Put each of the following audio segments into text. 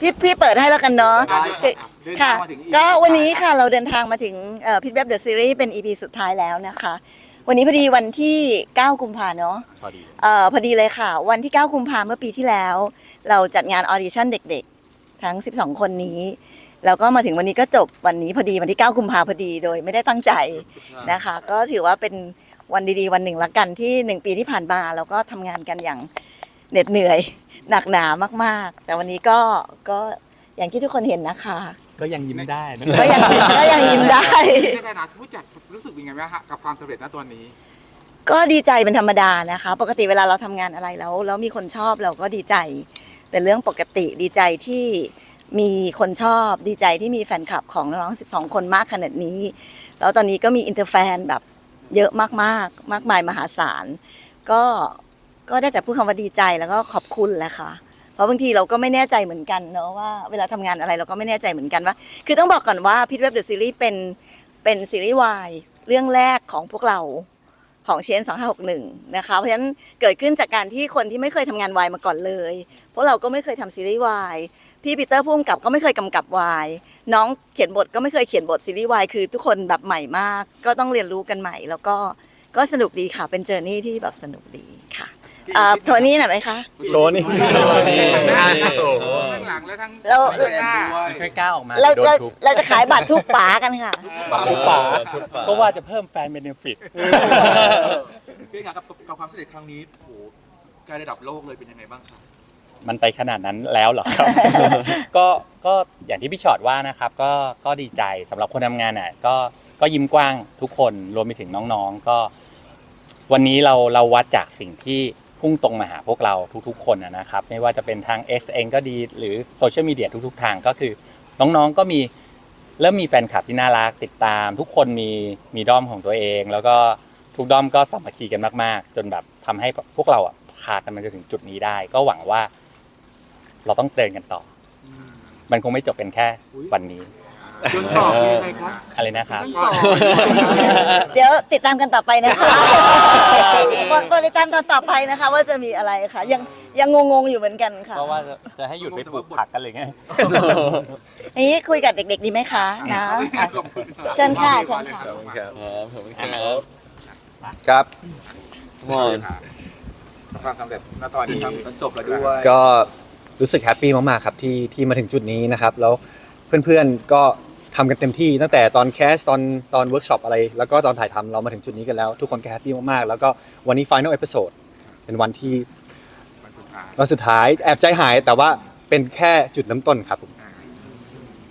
พี่พี่เปิดให้แล้วกันเนาะได้ครับคือเดินทางค่ะมาถึง EP ก็วันนี้ค่ะเราเดินทางมาถึงพิทเว็บเดอะซีรีส์เป็น EP สุดท้ายแล้วนะคะ วันนี้พอดีวันที่ 9 กุมภาเนาะพอดีเอ่อพอดีเลยค่ะ วันที่ 9 กุมภาเมื่อปีที่แล้ว เราจัดงานออดิชั่นเด็กๆ ทั้ง 12 คนนี้ แล้วก็มาถึงวันนี้ก็จบวันนี้พอดีวันที่ 9 กุมภาพอดีโดยไม่ได้ตั้งใจนะคะ ก็ถือว่าเป็นวันดีๆ วันหนึ่งละกันที่ 1 ปีที่ผ่านมาเราก็ทำงานกันอย่างเหน็ดเหนื่อย หนักหนามากๆ แต่วันนี้ก็ก็อย่างที่ทุกคนเห็นนะคะ ก็ยังยิ้มได้นะ ก็ยังก็ยังยิ้มได้ ในฐานะผู้จัดรู้สึกยังไงบ้างฮะกับความสำเร็จณตอนนี้ ก็ดีใจเป็นธรรมดานะคะ ปกติเวลาเราทำงานอะไรแล้วแล้วมีคนชอบเราก็ดีใจเป็นเรื่องปกติดีใจที่มีคนชอบดีใจที่มีแฟนคลับของน้องๆ12 คนมากขนาดนี้ แล้วตอนนี้ก็มีอินเตอร์แฟนแบบเยอะมากๆ มากมายมหาศาล ก็ ก็ได้แต่พูดคำว่าดีใจแล้วก็ขอบคุณแหละค่ะ เพราะบางทีเราก็ไม่แน่ใจเหมือนกันเนาะว่าเวลาทำงานอะไรเราก็ไม่แน่ใจเหมือนกันว่า คือต้องบอกก่อนว่าพิทเว็บเดอะซีรีส์เป็นเป็นซีรีส์วายเรื่องแรกของพวกเราของเชน2561 นะคะ เพราะฉะนั้นเกิดขึ้นจากการที่คนที่ไม่เคยทำงานวายมาก่อนเลย เพราะเราก็ไม่เคยทำซีรีส์วายพี่ปีเตอร์พุ่มกับก็ไม่เคยกำกับวายน้องเขียนบทก็ไม่เคยเขียนบทซีรีส์วายคือทุกคนแบบใหม่มาก ก็ต้องเรียนรู้กันใหม่ แล้วก็ก็สนุกดีค่ะเป็นเจอร์นี่ที่แบบสนุกดีค่ะ อ่าโทนี่หน่อยไหมคะ โชว์นี่ โอ้โห ทั้งหลังและทั้งแล้วข้างหน้า ไม่ค่อยกล้าออกมาเราโดนเราทุบเราจะขายบัตรทุกป๋ากันค่ะ ทุกป่าก็ว่าจะเพิ่มแฟนเบนฟิต พี่ครับกับกับความสำเร็จครั้งนี้โอ้โหใกล้ระดับโลกเลยเป็นยังไงบ้างครับ มันไปขนาดนั้นแล้วเหรอครับ ก็ก็อย่างที่พี่ชอดว่านะครับ ก็ก็ดีใจสำหรับคนทำงานอะก็ก็ยิ้มกว้างทุกคนรวมไปถึงน้องๆ ก็ วันนี้เราเราวัดจากสิ่งที่ พุ่งตรงมาหาพวกเราทุกๆ คนนะครับ ไม่ว่าจะเป็นทาง X เองก็ดี หรือโซเชียลมีเดียทุกๆ ทางก็คือ น้องๆก็มีเริ่มมีแฟนคลับที่น่ารักติดตาม ทุกคนมีมีด้อมของตัวเอง แล้วก็ทุกด้อมก็สามัคคีกันมาก ๆ จนแบบทำให้พวกเราอะพากันมาจนถึงจุดนี้ได้ ก็หวังว่าเราต้องเดินกันต่อ มันคงไม่จบเป็นแค่วันนี้ จนต่อเป็นยังไงครับ อะไรนะครับจนต่อเดี๋ยวติดตามกันต่อไปนะคะกดกดติดตามตอนต่อไปนะคะ ว่าจะมีอะไรค่ะ ยังยังงงๆอยู่เหมือนกันค่ะเพราะว่าจะให้หยุดไปปลูกผักกันเลยไงนี้คุยกับเด็ก ๆ ดีไหมคะนะอะขอบคุณรับเชิญค่ะเชิญค่ะครับ มอน ความสำเร็จณตอนนี้ครับจนจบแล้วด้วย ก็รู้สึกแฮปปี้มากๆครับที่ที่มาถึงจุดนี้นะครับ แล้วเพื่อนๆก็ ทำกันเต็มที่ตั้งแต่ตอนแคสตอนตอนเวิร์กช็อปอะไร แล้วก็ตอนถ่ายทำเรามาถึงจุดนี้กันแล้ว ทุกคนก็แฮปปี้มากๆ แล้วก็วันนี้ Final Episode เป็นวันที่วันสุดท้ายวันสุดท้ายแอบใจหายแต่ว่าเป็นแค่จุดน้ำต้นครับผม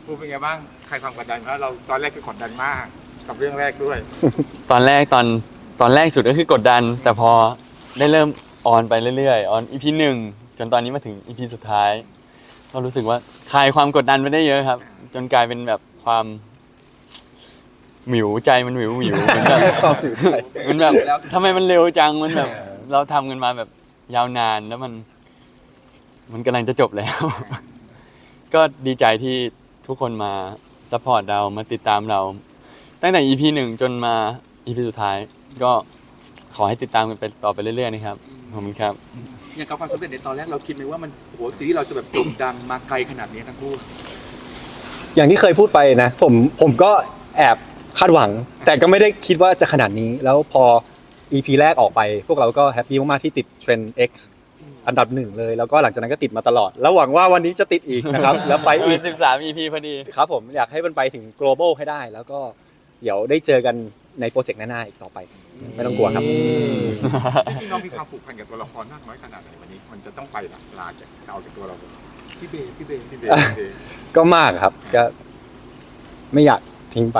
พูดเป็นไงบ้างใครความกดดันเพราะเราตอนแรกคือกดดันมากกับเรื่องแรกด้วย ตอนแรกตอนตอนแรกสุดก็คือกดดัน แต่พอได้เริ่มออนไปเรื่อยๆออนอีพีหนึ่งจนตอนนี้มาถึงอีพีสุดท้าย ก็รู้สึกว่าคลายความกดดันไปได้เยอะครับ จนกลายเป็นแบบ ความหมิวใจมันหมิวหมิวเหมือนแบบความหิวใจมันแบบทำไมมันเร็วจังมันแบบ เราทำกันมาแบบยาวนานแล้วมัน มันกำลังจะจบแล้ว ก็ดีใจที่ทุกคนมาซัพพอร์ตเรามาติดตามเรา ตั้งแต่ EP หนึ่งจนมา EP สุดท้าย ก็ขอให้ติดตามกันไปต่อไปเรื่อยๆนะครับขอบคุณครับ อย่างกับความสำเร็จในตอนแรกเราคิดไหมว่ามันโอ้โหซีรีส์เราจะแบบโด่งดังมาไกลขนาดนี้ทั้งคู่ อย่างที่เคยพูดไปนะ ผมผมก็แอบคาดหวัง แต่ก็ไม่ได้คิดว่าจะขนาดนี้ แล้วพอ EP แรกออกไป พวกเราก็แฮปปี้มากๆที่ติดเทรนด์ X อันดับหนึ่งเลย แล้วก็หลังจากนั้นก็ติดมาตลอด แล้วหวังว่าวันนี้จะติดอีกนะครับ แล้วไปอีก 13 EP พอดี ครับผมอยากให้มันไปถึง global ให้ได้ แล้วก็เดี๋ยวได้เจอกันในโปรเจกต์หน้าๆอีกต่อไป ไม่ต้องกลัวครับ จริงๆน้องมีความผูกพันกับตัวละครมากน้อยขนาดไหนวันนี้ มันจะต้องไปหลักลาจากเอาจากตัวเรา พี่เบย์พี่เบย์พี่เบย์พี่เบย์ก็มากครับ ก็ ไม่อยากทิ้งไป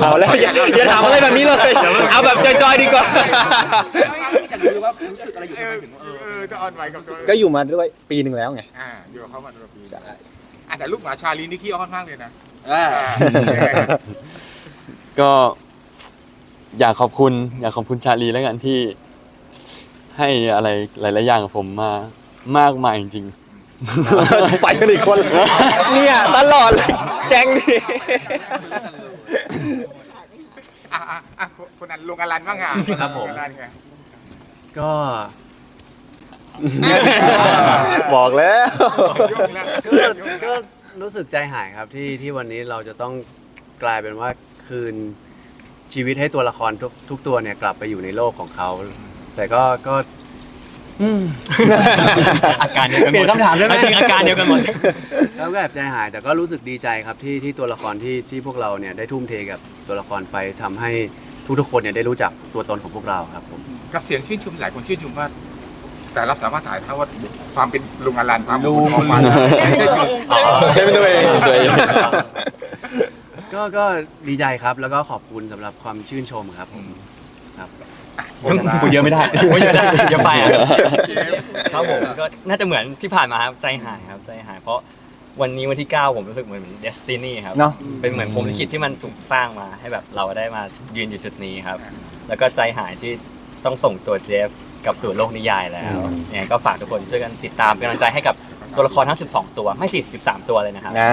เอาแล้วอย่าอย่าถามอะไรแบบนี้เลย เอาแบบจอยๆดีกว่าอยากรู้ว่ารู้สึกอะไรอยู่เอทำไมอถึงเอเอออจะอ่อนไหวกับตัวก็อยู่มาด้วยปีหนึ่งแล้วไงอ่าอยู่กับเขามาตลอดปีใช่ อะแต่ลูกหมาชาลีนี่ขี้อ้อนมากเลยนะอ่าก็อยากขอบคุณ อยากขอบคุณชาลีแล้วกันที่ ให้อะไรหลาย ๆ อย่างกับผมมา มากมายจริงจะไปกันอีกคนเนี่ยตลอดเลยแก๊งนี่อะอะอะคนนั้นลุงอลันบ้างอะครับผม ลุงอลันไงก็บอกแล้วยกแล้วก็ก็รู้สึกใจหายครับที่ที่วันนี้เราจะต้องกลายเป็นว่าคืนชีวิตให้ตัวละครทุกทุกตัวเนี่ยกลับไปอยู่ในโลกของเขา แต่ก็ก็ อาการเดียวกันหมดเปลี่ยนคำถามได้ไหม จริงอาการเดียวกันหมด แล้วก็แอบใจหายแต่ก็รู้สึกดีใจครับที่ที่ตัวละครที่ที่พวกเราเนี่ยได้ทุ่มเทกับตัวละครไปทำให้ทุกๆคนเนี่ยได้รู้จักตัวตนของพวกเราครับผม กับเสียงชื่นชมหลายคนชื่นชมว่า แต่รับสามารถถ่ายทอดความเป็นลุงอลันความลุงของมันเป็นตัวเองเป็นตัวเองเป็นตัวเอง ก็ก็ดีใจครับแล้วก็ขอบคุณสำหรับความชื่นชมครับผม ครับพูดเยอะไม่ได้พูดเยอะไม่ได้เดี๋ยวไปอะครับผมก็น่าจะเหมือนที่ผ่านมาครับใจหายครับใจหายเพราะวันนี้วันที่ 9 ผมรู้สึกเหมือนเดสตินีครับเนาะ เป็นเหมือนผมลิขิตที่มันถูกสร้างมาให้แบบเราได้มายืนอยู่จุดนี้ครับ แล้วก็ใจหายที่ต้องส่งตัวเจฟกลับสู่โลกนิยายแล้วยังไงก็ฝากทุกคนช่วยกันติดตามเป็นกำลังใจให้กับตัวละครทั้ง 12 ตัวไม่สิ13 ตัวเลยนะครับอ่า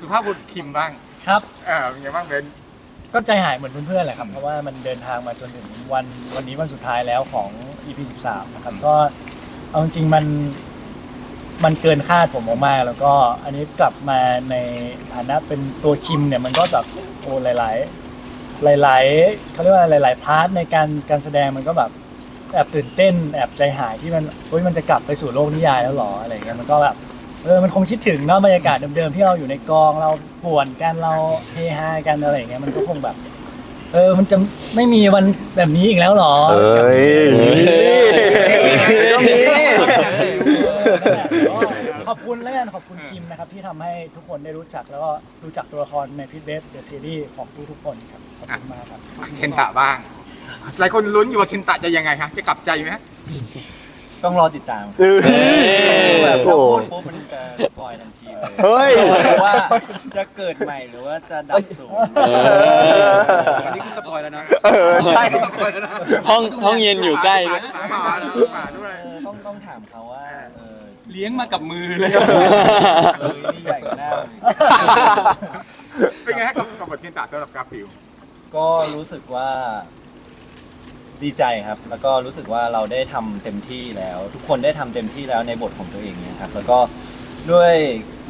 สุภาพบุรุษคิมบ้าง ครับเออเป็นไงบ้างเบนก็ใจหายเหมือนเพื่อนๆแหละครับ เพราะว่ามันเดินทางมาจนถึงวันวันนี้วันสุดท้ายแล้วของ EP 13นะครับก็เอาจริงๆมันมันเกินคาดผมมากๆแล้วก็อันนี้กลับมาในฐานะเป็นตัวคิมเนี่ยมันก็แบบโอ้หลาย ๆ หลาย ๆเขาเรียกว่าหลาย ๆ พาร์ทในการการแสดงมันก็แบบแอบตื่นเต้น แอบใจหายที่มันเฮ้ยมันจะกลับไปสู่โลกนิยายแล้วเหรออะไรเงี้ยมันก็แบบ เออมันคงคิดถึงเนาะบรรยากาศเดิมๆที่เราอยู่ในกองเราป่วนกันเราเฮฮากันอะไรอย่างเงี้ยมันก็คงแบบ เออมันจะไม่มีวันแบบนี้อีกแล้วเหรอเอ้ยมีสิก็มีเออนั่นแหละก็ขอบคุณแล้วกันขอบคุณคิมนะครับที่ทำให้ทุกคนได้รู้จักแล้วก็รู้จักตัวละครในพิทเบสเดอะซีรีส์ของทุกๆคนครับขอบคุณมากครับ เคนตะบ้าง หลายคนลุ้นอยู่ว่าเคนตะจะยังไงฮะจะกลับใจไหม ต้องรอติดตามเออแบบโอ้ถ้าพูดปุ๊บมันจะปล่อยทันทีเลยเฮ้ย ว่าจะเกิดใหม่หรือว่าจะดับสูญอันนี้คือสปอยแล้วนะเออใช่ สปอยแล้วนะห้องห้องเย็นอยู่ใกล้หมาหมาหมาด้วย เออต้องต้องถามเขาว่าเออเลี้ยงมากับมือเลย เออนี่ใหญ่กว่าหน้าเป็นไงฮะกับกับบทเคนตะสำหรับกาฟิล ก็รู้สึกว่า ดีใจครับ แล้วก็รู้สึกว่าเราได้ทำเต็มที่แล้ว ทุกคนได้ทำเต็มที่แล้วในบทของตัวเองเนี่ยครับ แล้วก็ด้วย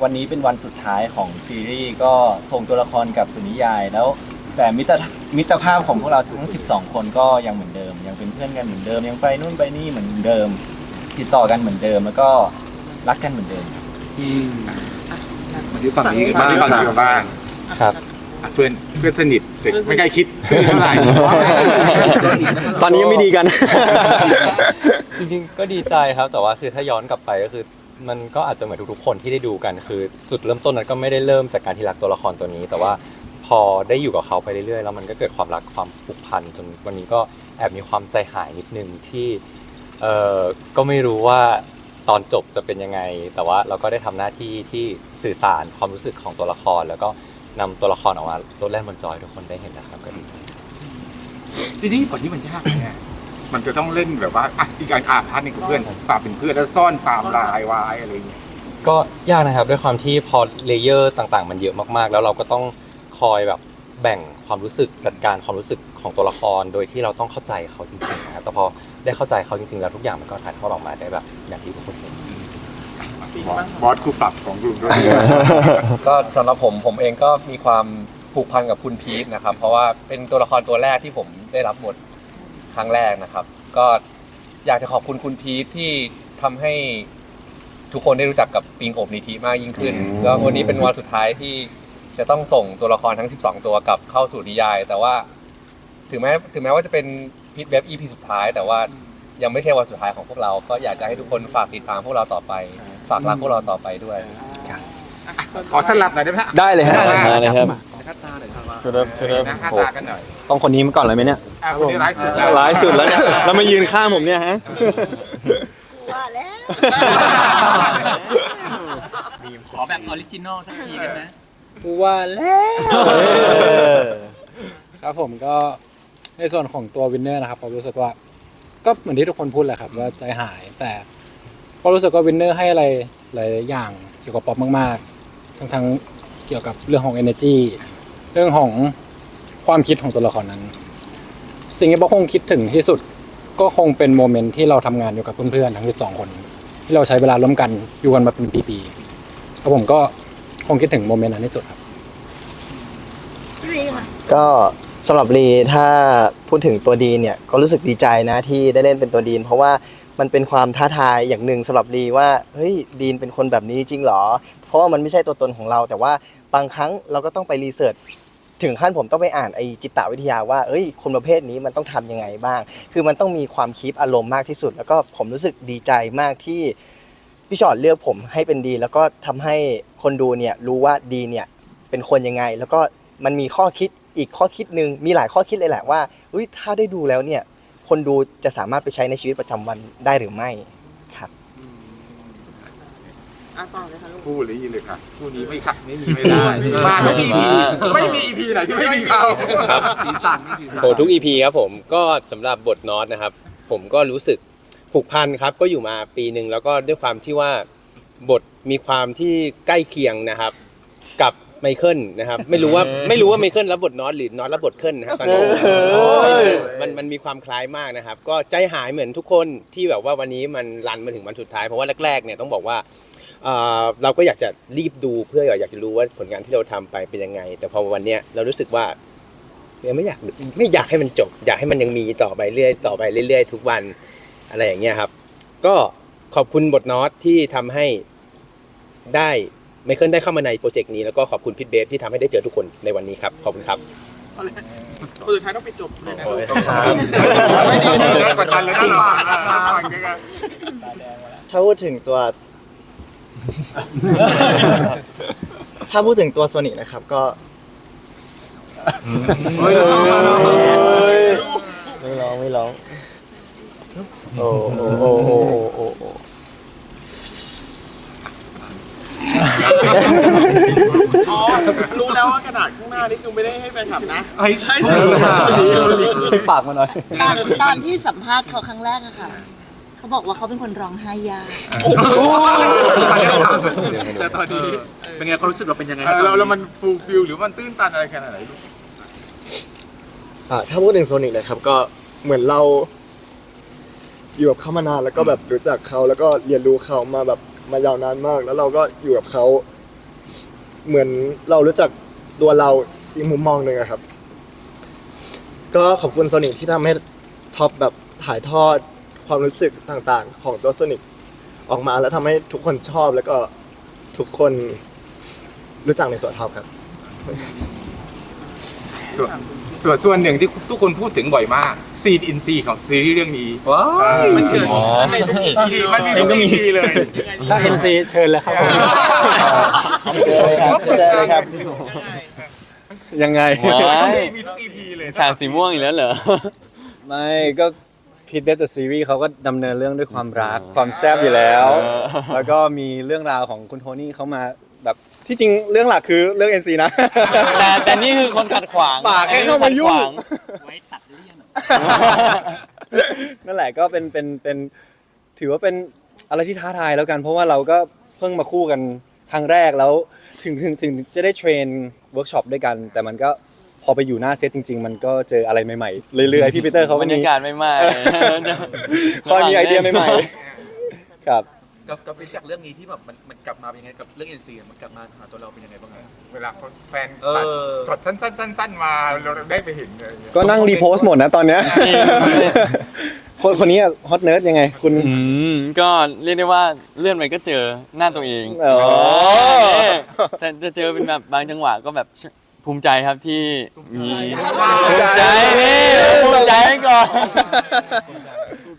วันนี้เป็นวันสุดท้ายของซีรีส์ก็ส่งตัวละครกลับสุนิยายแล้ว แต่มิตรมิตรภาพของพวกเราทั้ง 12 คนก็ยังเหมือนเดิม ยังเป็นเพื่อนกันเหมือนเดิม ยังไปนู่นไปนี่เหมือนเดิม ติดต่อกันเหมือนเดิม แล้วก็รักกันเหมือนเดิม มาที่ฝั่งนี้กันมาบ้างที่ฝั่งนี้กันบ้าง ครับอะ เพื่อนเพื่อนสนิทแต่ไม่ใกล้คิดเท่าไหร่ ตอนนี้ยังไม่ดีกัน จริงๆก็ดีใจครับ แต่ว่าคือถ้าย้อนกลับไปก็คือ มันก็อาจจะเหมือนทุกๆคนที่ได้ดูกัน คือจุดเริ่มต้นนั้นก็ไม่ได้เริ่มจากการที่รักตัวละครตัวนี้ แต่ว่าพอได้อยู่กับเขาไปเรื่อยๆแล้วมันก็เกิดความรักความผูกพันจนวันนี้ก็แอบมีความใจหายนิดนึงที่เออก็ไม่รู้ว่าตอนจบจะเป็นยังไง แต่ว่าเราก็ได้ทำหน้าที่ที่สื่อสารความรู้สึกของตัวละครแล้วก็ นำตัวละครออกมาโลดแล่นบนจอยทุกคนได้เห็นนะครับก็ดีใจทีนี้บทนี้มันยากไงมันจะต้องเล่นแบบว่าอะอีกการอ่านพาร์ทหนึงกับเพื่อนฝากเป็นเพื่อนแล้วซ่อนความลายไว้อะไรอย่างเงี้ยก็ยากนะครับด้วยความที่พอเลเยอร์ต่างๆ มันเยอะมากๆ แล้วเราก็ต้องคอยแบบแบ่งความรู้สึกจัดการความรู้สึกของตัวละคร โดยที่เราต้องเข้าใจเขาจริงๆนะครับแต่พอได้เข้าใจเขาจริงๆแล้วทุกอย่างมันก็ถ่ายทอดออกมาได้แบบอย่างที่ทุกคนเห็น บอสคู่ปรับของลุงด้วยก็สำหรับผมผมเองก็มีความผูกพันกับคุณพีทนะครับ เพราะว่าเป็นตัวละครตัวแรกที่ผมได้รับบทครั้งแรกนะครับ ก็อยากจะขอบคุณคุณพีทที่ทำให้ทุกคนได้รู้จักกับปิงโอบนิธิมากยิ่งขึ้นอืมก็วันนี้เป็นวันสุดท้ายที่จะต้องส่งตัวละครทั้ง 12 ตัวกลับเข้าสู่นิยาย แต่ว่า ถึงแม้ถึงแม้ว่าจะเป็นพีทเว็บ EP สุดท้าย แต่ว่า ยังไม่ใช่วันสุดท้ายของพวกเรา ก็อยากจะให้ทุกคนฝากติดตามพวกเราต่อไป ฝากรักพวกเราต่อไปด้วย ขอสลับหน่อยได้ไหมฮะได้เลยฮะมาเลยครับคัดตาหน่อยครับชุดเริ่มชุดเริ่มนะค่าตากันหน่อยต้องคนนี้มาก่อนเลยไหมเนี่ยอะคนนี้ร้ายสุดแล้วร้ายสุดแล้วเนี่ยแล้วมายืนข้างผมเนี่ยฮะว่าแล้วขอแบบออริจินอลสักทีกันนะว่าแล้วครับผมก็ในส่วนของตัววินเนอร์นะครับผมรู้สึกว่า ก็เหมือนที่ทุกคนพูดแหละครับว่าใจหายแต่ก็รู้สึกว่าวินเนอร์ให้อะไรหลายๆอย่างเกี่ยวกับป๊อปมากๆ ทั้งทั้งเกี่ยวกับเรื่องของ energy เรื่องของความคิดของตัวละครนั้น สิ่งที่ป๊อกคงคิดถึงที่สุดก็คงเป็นโมเมนต์ที่เราทำงานอยู่กับเพื่อนๆทั้ง12คน ที่เราใช้เวลาร่วมกันอยู่กันมาเป็นปีๆแล้วผมก็คงคิดถึงโมเมนต์นั้นที่สุดครับก็ สำหรับลีถ้าพูดถึงตัวดีเนี่ยก็รู้สึกดีใจนะที่ได้เล่นเป็นตัวดีน เพราะว่ามันเป็นความท้าทายอย่างหนึ่งสำหรับลีว่าเฮ้ยดีนเป็นคนแบบนี้จริงเหรอ เพราะว่ามันไม่ใช่ตัวตนของเรา แต่ว่าบางครั้งเราก็ต้องไปรีเสิร์ชถึงขั้นผมต้องไปอ่านไอจิตวิทยาว่าเอ้ยคนประเภทนี้มันต้องทำยังไงบ้าง คือมันต้องมีความคิดอารมณ์มากที่สุด แล้วก็ผมรู้สึกดีใจมากที่พี่ชอตเลือกผมให้เป็นดี แล้วก็ทำให้คนดูเนี่ยรู้ว่าดีเนี่ยเป็นคนยังไง แล้วก็มันมีข้อคิด อีกข้อคิดหนึ่งมีหลายข้อคิดเลยแหละว่าอุ้ยถ้าได้ดูแล้วเนี่ยคนดูจะสามารถไปใช้ในชีวิตประจำวันได้หรือไม่ครับอะต่อเลยค่ะลูกคู่นี้เลยค่ะคู่นี้ไม่ขัดไม่มีไม่ได้มาทุกอีพีไม่มีอีพีไหนที่ไม่มีเขาครับสีสันมีสีสันโหทุก EP ครับผมก็สำหรับบทนอตนะครับ ผมก็รู้สึกผูกพันครับ ก็อยู่มาปีหนึ่งแล้วก็ด้วยความที่ว่าบทมีความที่ใกล้เคียงนะครับกับ ไมเคิลนะครับไม่รู้ว่าไม่รู้ว่าไมเคิลรับบทนอตหรือนอตรับบทเคิลนะครับตอนนี้มันมันมีความคล้ายมากนะครับ ก็ใจหายเหมือนทุกคนที่แบบว่าวันนี้มันรันมาถึงวันสุดท้ายเพราะว่าแรกๆเนี่ยต้องบอกว่าเอ่อเราก็อยากจะรีบดูเพื่ออยากจะรู้ว่าผลงานที่เราทำไปเป็นยังไง แต่พอวันเนี้ยเรารู้สึกว่ายังไม่อยากไม่อยากให้มันจบ อยากให้มันยังมีต่อไปเรื่อยต่อไปเรื่อย ๆ ทุกวันอะไรอย่างเงี้ยครับ ก็ขอบคุณบทนอตที่ทำให้ได้ ไมเคิลได้เข้ามาในโปรเจกต์นี้แล้วก็ขอบคุณพิทเบฟที่ทำให้ได้เจอทุกคนในวันนี้ครับ ขอบคุณครับเอาเลยคนสุดท้ายต้องไปจบเลยนะไม่ดีนะกดดันแล้วนะเราอะถ้าพูดถึงตัว ถ้าพูดถึงตัวโซนินะครับ ก็ไม่ร้องไม่ร้องโอ้โอ้โอ้โอ้โอ้ อ้อ๋อรู้แล้วว่ากระดาษข้างหน้านี่คือไม่ได้ให้แฟนคลับนะให้ให้ฝากมาหน่อย ตอนตอนที่สัมภาษณ์เขาครั้งแรกอะค่ะ เขาบอกว่าเขาเป็นคนร้องไห้ยากแต่ตอนนี้เป็นไงความรู้สึกเราเป็นยังไงเออเราแล้วมันฟูลฟิลหรือมันตื้นตันอะไรขนาดไหนลูกอ่าถ้าพูดถึงโซนิกนะครับ ก็เหมือนเราอยู่กับเขามานานแล้วก็แบบรู้จักเขาแล้วก็เรียนรู้เขามาแบบมายาวนานมาก แล้วเราก็อยู่กับเขา เหมือนเรารู้จักตัวเราอีกมุมมองหนึ่งอะครับ ก็ขอบคุณโซนิกที่ทำให้ท็อปแบบถ่ายทอดความรู้สึกต่างๆ ของตัวโซนิกออกมาแล้วทำให้ทุกคนชอบแล้วก็ทุกคนรู้จักในตัวท็อปครับ ส่วน ส่วนส่วนหนึ่งที่ทุกคนพูดถึงบ่อยมากซีนอินซีของซีรีส์เรื่องนี้ว้ามันเกิดในทุก EP มันมีทุก EP เลย ถ้า NC เชิญเลยครับผมเชิญเลยครับเชิญเลยครับ ยังไงว้ายมีทุก EP เลยฉากสีม่วงอีกแล้วเหรอ ไม่ก็พีทเบสต์ซีรีส์เขาก็ดำเนินเรื่องด้วยความรักความแซ่บอยู่แล้วเออแล้วก็มีเรื่องราวของคุณโทนี่เขามาแบบ ที่จริงเรื่องหลักคือเรื่อง NC นะ แต่แต่นี่คือคนขัดขวางปากแค่เข้ามายุ่งขัดขวไว้ตัดเลี่ยนนั่นแหละก็เป็นเป็นเป็นถือว่าเป็นอะไรที่ท้าทายแล้วกัน เพราะว่าเราก็เพิ่งมาคู่กันครั้งแรกแล้วถึงถึงถึงจะได้เทรนเวิร์กช็อปด้วยกัน แต่มันก็พอไปอยู่หน้าเซตจริง ๆ มันก็เจออะไรใหม่ๆ เรื่อยๆ พี่ปีเตอร์เขาบก็รรมียากาศไม่มากคอยมีไอเดียใหม่ๆ ครับ กับกับเป็นจากเรื่องนี้ที่แบบมันมันกลับมาเป็นยังไงกับเรื่องเอ็นซีมันกลับมาหาตัวเราเป็นยังไงบ้างครับเวลาแฟนเอตัดอ ช็อตสั้นๆๆๆมาเราได้ไปเห็นเลยก็นั่งรีโพสต์หมดนะตอนเนี้ยคนคนนี้ฮอตเนิร์ดยังไง คุณ อืมก็เรียกได้ว่าเลื่อนไปก็เจอหน้าตัวเองอ๋อแต่จะเจอเป็นแบบบางจังหวะก็แบบภูมิใจครับที่มีภูภูมิมิใจใจนี่ภูมิใจไว้ก่อน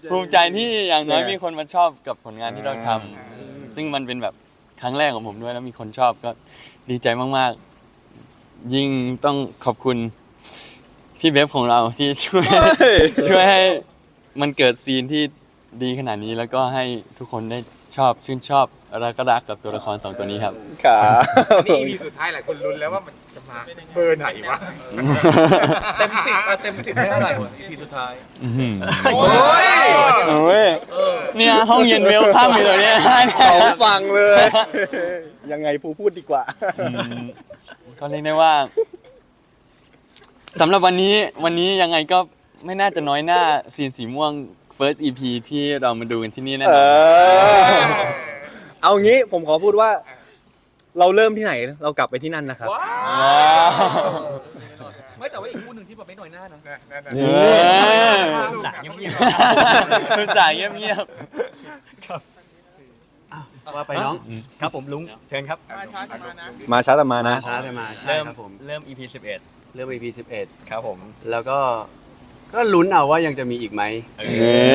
ภูมิใจที่อย่างน้อยมีคนมาชอบกับผลงานที่เราทำซึ่งมันเป็นแบบครั้งแรกของผมด้วยแล้วมีคนชอบก็ดีใจมากๆ ยิ่งต้องขอบคุณพี่เบฟของเราที่ช่วยช่วยให้มันเกิดซีนที่ดีขนาดนี้แล้วก็ให้ทุกคนได้ชอบชื่นชอบ รักก็รักกับตัวละครสองตัวนี้ครับ ครับนี่ EP สุดท้ายหลายคนลุ้นแล้วว่ามันจะมาเบอร์ไหนวะเต็มสิบเต็มสิบให้เท่าไหร่ EP สุดท้าย อื้อหือโอ้ยโอ้ยเนี่ยห้องเย็นเวลข้ามอยู่ตรงเนี้ยเขาฟังเลย ยังไงภูพูดดีกว่า อืมก็เรียกได้ว่าสำหรับวันนี้วันนี้ยังไงก็ไม่น่าจะน้อยหน้าซีนสีม่วง first EP ที่เรามาดูกันที่นี่แน่เอนอนอ เอางี้ผมขอพูดว่า เราเริ่มที่ไหนเรากลับไปที่นั่นนะครับ ว้าว้าวไม่แต่ว่าอีกคู่หนึ่งที่แบบไม่น้อยหน้านะนี่เออสายเงียบคือสายเงียบว่าไปน้อง ครับผมลุง เชิญครับ มาช้าแต่มานะช้าแต่มาใช่เริ่มครับผมเริ่ม EP 11 เริ่ม EP 11 ครับผม แล้วก็ ก็ลุ้นเอาว่ายังจะมีอีกไหมเอ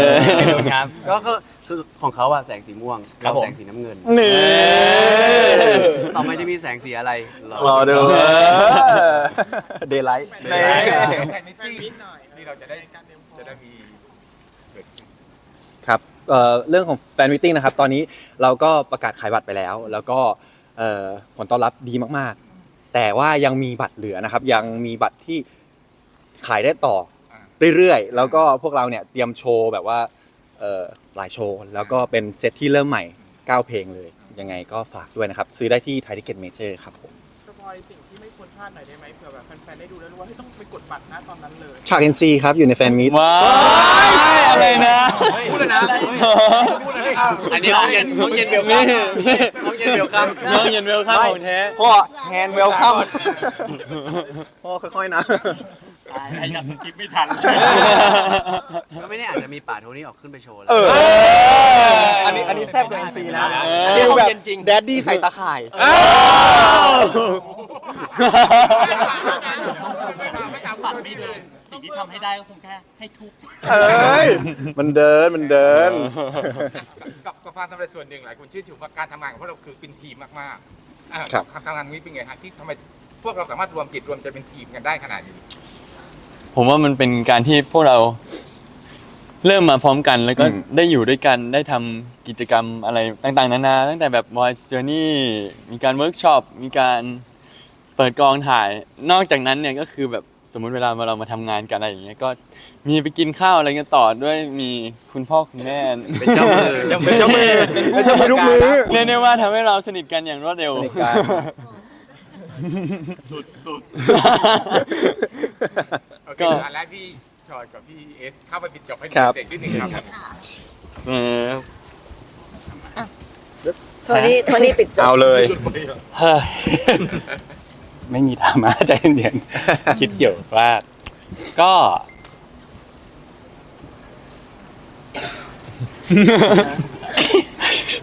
อไม่รู้ครับ ก็ก็คือของเขาอะแสงสีม่วงครับเราผม แสงสีน้ำเงิน นี่ต่อไปจะมีแสงสีอะไรรอดูเดย์ไลท์แฟนมิตติ้งนี่เราจะได้จะได้มีเกิดขึ้นครับเอ่อเรื่องของแฟนมิทติ้งนะครับ ตอนนี้เราก็ประกาศขายบัตรไปแล้ว แล้วก็เอ่อผลตอบรับดีมากๆ แต่ว่ายังมีบัตรเหลือนะครับ ยังมีบัตรที่ขายได้ต่อ เรื่อยๆ แล้วก็พวกเราเนี่ยเตรียมโชว์แบบว่าเอ่อหลายโชว์ แล้วก็เป็นเซตที่เริ่มใหม่ 9 เพลงเลย ยังไงก็ฝากด้วยนะครับ ซื้อได้ที่ไทยทิเก็ตเมเจอร์ครับผมสปอยสิ่งที่ไม่ควรพลาดหน่อยได้ไหมเผื่อแบบแฟนๆได้ดูแล้วรู้ว่าให้ต้องไปกดบัตรนะตอนนั้นเลยฉาก NC ครับอยู่ในแฟนมิตๆว้าวอะไรนะพูดเลยนะพูดเลยนะอันนี้ห้องเย็นห้องเย็นเวลคัมห้องเย็นเวลคัมน้องเย็นเวลคัมของแท้พ่อแฮนด์เวลคัมพ่อค่อยๆนะ ไอ้ยังคิดไม่ทัน ก็ไม่แน่อาจจะมีป่าโทนี่ออกขึ้นไปโชว์แล้ว เออ อันนี้อันนี้แซบกว่า NC นะเออฟิลแบบแดดดี้ใส่ตาข่ายบัตรไม่เลยสิ่งที่ทำให้ได้ก็คงแค่ให้ทุบ เอ้ย มันเดินมันเดิน กับกับความสำเร็จส่วนหนึ่งหลายคนชื่นชมว่าการทำงานของพวกเราคือเป็นทีมมากๆอ่าครับการทำงานนี้เป็นไงฮะที่ทำไมพวกเราสามารถรวมจิตรวมใจเป็นทีมกันได้ขนาดนี้ ผมว่ามันเป็นการที่พวกเราเริ่มมาพร้อมกัน แล้วก็อืม ได้อยู่ด้วยกันได้ทำกิจกรรมอะไรต่างๆ นานา ตั้งแต่แบบ Voice Journey มีการเวิร์กช็อปมีการเปิดกองถ่าย นอกจากนั้นเนี่ยก็คือแบบสมมุติเวลาเรามาทำงานกันอะไรอย่างเงี้ยก็มีไปกินข้าวอะไรกันต่อด้วยมีคุณพ่อคุณแม่ เป็นเจ้ามือ เป็นเจ้ามือ เป็นเจ้ามือทุกมือ เรียกได้ว่าทำให้เราสนิทกันอย่างรวดเร็ว สนิทกัน สุดสุดโอเคก็ อันแรกพี่ชอยกับพี่เอสเข้าไปปิดจบให้ครับ เด็กนิดนึงครับเออโทนี่โทนี่ปิดจบเอาเลย เฮ้ยไม่มีธรรมะใจเย็นๆคิดอยู่ว่า ก็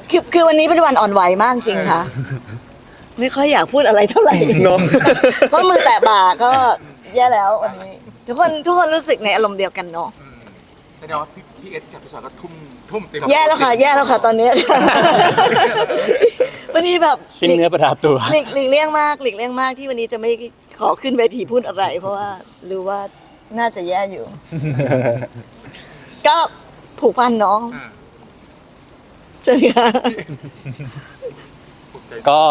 คือคือวันนี้เป็นวันอ่อนไหวมากจริงค่ะ ไม่ค่อยอยากพูดอะไรเท่าไหร่เนอะเพราะมือแตะบ่าก็แย่แล้ววันนี้ ทุกคนทุกคนรู้สึกในอารมณ์เดียวกันเนาะแสดงว่าพี่พี่เอสกับพี่ชอยก็ทุ่มทุ่มเต็มแย่แล้วค่ะ แย่แล้วค่ะ ตอนนี้ วันนี้แบบสิ้นเนื้อประดาตัวหลีกหลีกเลี่ยงมากหลีกเลี่ยงมากที่วันนี้จะไม่ขอขึ้นเวทีพูดอะไร เพราะว่ารู้ว่าน่าจะแย่อยู่ ก็ผูกพันน้องอ่าเชิญค่ะก็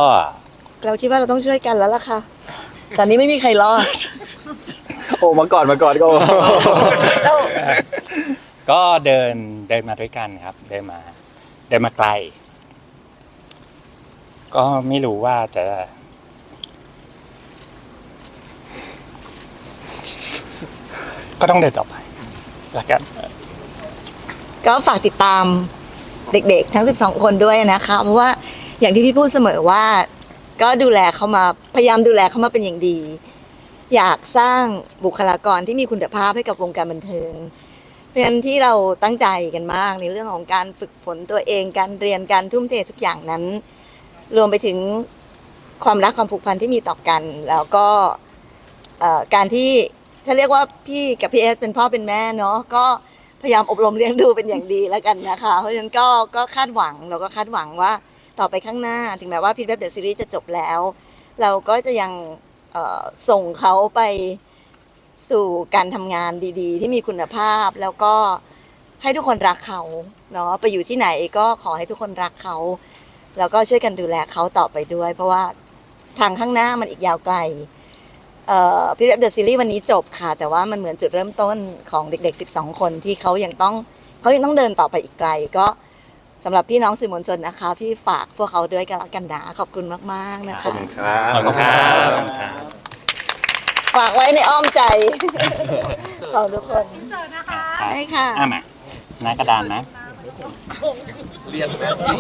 เราคิดว่าเราต้องช่วยกันแล้วล่ะค่ะ ตอนนี้ไม่มีใครรอด โอ้มาก่อนมาก่อนก็แล้วก็เดินเดินมาด้วยกันครับ เดินมา เดินมาไกล ก็ไม่รู้ว่าจะก็ต้องเดินต่อไปแล้วกัน ก็ฝากติดตามเด็กๆ ทั้ง 12 คนด้วยนะคะ เพราะว่าอย่างที่พี่พูดเสมอว่า ก็ดูแลเขามาพยายามดูแลเขามาเป็นอย่างดี อยากสร้างบุคลากรที่มีคุณภาพให้กับวงการบันเทิงเพราะฉะนั้นที่เราตั้งใจกันมากในเรื่องของการฝึกฝนตัวเองการเรียนการทุ่มเททุกอย่างนั้น รวมไปถึงความรักความผูกพันที่มีต่อกัน แล้วก็การที่ถ้าเรียกว่าพี่กับพี่เอสเป็นพ่อเป็นแม่เนาะก็พยายามอบรมเลี้ยงดูเป็นอย่างดีแล้วกันนะคะ เพราะฉะนั้นก็ก็คาดหวังเราก็คาดหวังว่า ต่อไปข้างหน้า ถึงแม้ว่าพีทเว็บเดอะซีรีส์จะจบแล้ว เราก็จะยังส่งเขาไปสู่การทำงานดีๆ ที่มีคุณภาพแล้วก็ให้ทุกคนรักเขาเนาะไปอยู่ที่ไหนก็ขอให้ทุกคนรักเขา แล้วก็ช่วยกันดูแลเขาต่อไปด้วย เพราะว่าทางข้างหน้ามันอีกยาวไกลพี่เรฟเดอะซีรีส์วันนี้จบค่ะ แต่ว่ามันเหมือนจุดเริ่มต้นของเด็ก ๆ 12 คนที่เขายังต้องเขายังต้องเดินต่อไปอีกไกล ก็ สำหรับพี่น้องสื่อมวลชนนะคะ พี่ฝากพวกเขาด้วยกันละกันนะขอบคุณมากมากนะขอบคุณครับขอบคุณครับ ฝากไว้ในอ้อมใจ ของทุกคนเจอนะคะ ใช่ค่ะ อะมาหน้ากระดานนะ เรียนแบบว